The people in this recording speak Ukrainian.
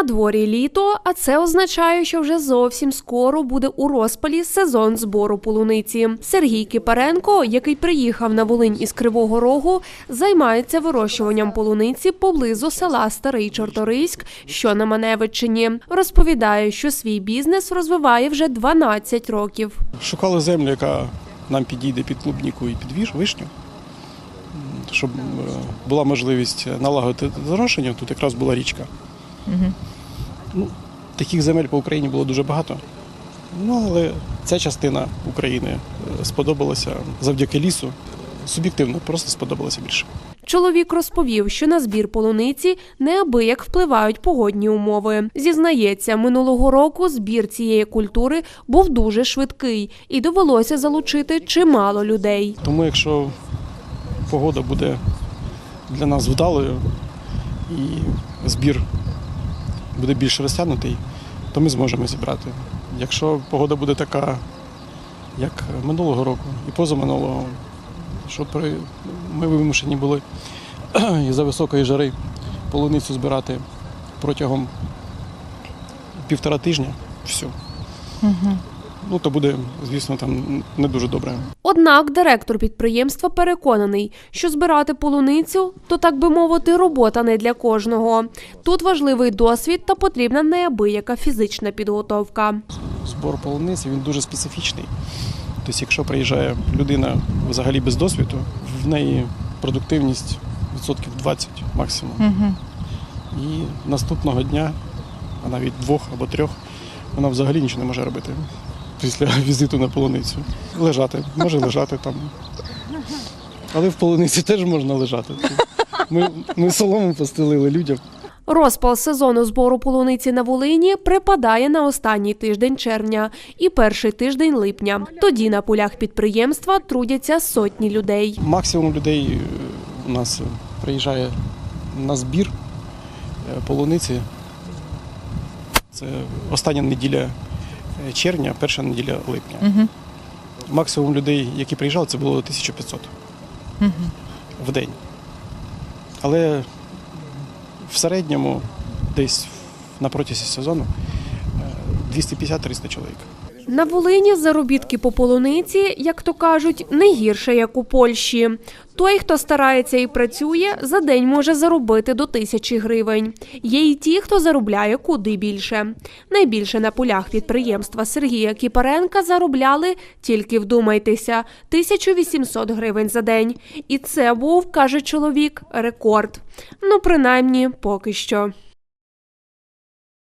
На дворі літо, а це означає, що вже зовсім скоро буде у розпалі сезон збору полуниці. Сергій Кипаренко, який приїхав на Волинь із Кривого Рогу, займається вирощуванням полуниці поблизу села Старий Чорториськ, що на Маневичині. Розповідає, що свій бізнес розвиває вже 12 років. Шукали землю, яка нам підійде під клубніку і під вишню, щоб е, була можливість налагодити зрошення. Тут якраз була річка. Ну, таких земель по Україні було дуже багато. Ну, але ця частина України е, сподобалася завдяки лісу. Суб'єктивно, просто сподобалася більше. Чоловік розповів, що на збір полуниці неабияк впливають погодні умови. Зізнається, минулого року збір цієї культури був дуже швидкий і довелося залучити чимало людей. Тому якщо погода буде для нас вдалою і збір буде більш розтягнутий, то ми зможемо зібрати. Якщо погода буде така, як минулого року і позаминулого, що при... ми вимушені були із-за високої жари полуницю збирати протягом півтора тижня, все. Ну, то буде, звісно, там не дуже добре. Однак директор підприємства переконаний, що збирати полуницю то так би мовити, робота не для кожного. Тут важливий досвід та потрібна неабияка фізична підготовка. збор полуниці він дуже специфічний. Тобто, якщо приїжджає людина взагалі без досвіду, в неї продуктивність відсотків 20 максимум. І наступного дня, а навіть двох або трьох, вона взагалі нічого не може робити після візиту на полуницю. Лежати, може лежати там. Але в полуниці теж можна лежати. Ми, ми солому постелили людям. Розпал сезону збору полуниці на Волині припадає на останній тиждень червня і перший тиждень липня. Тоді на полях підприємства трудяться сотні людей. Максимум людей е, у нас приїжджає на збір е, полуниці. Це остання неділя червня, перша неділя липня. Максимум людей, які приїжджали, це було 1500 в день. Але в середньому десь на протязі сезону е, 250-300 чоловік. На Волині заробітки по полуниці, як то кажуть, не гірше, як у Польщі. Той, хто старається і працює, за день може заробити до тисячі гривень. Є й ті, хто заробляє куди більше. Найбільше на полях підприємства Сергія Кіпаренка заробляли, тільки вдумайтеся, 1800 гривень за день. І це був, каже чоловік, рекорд. Ну, принаймні, поки що.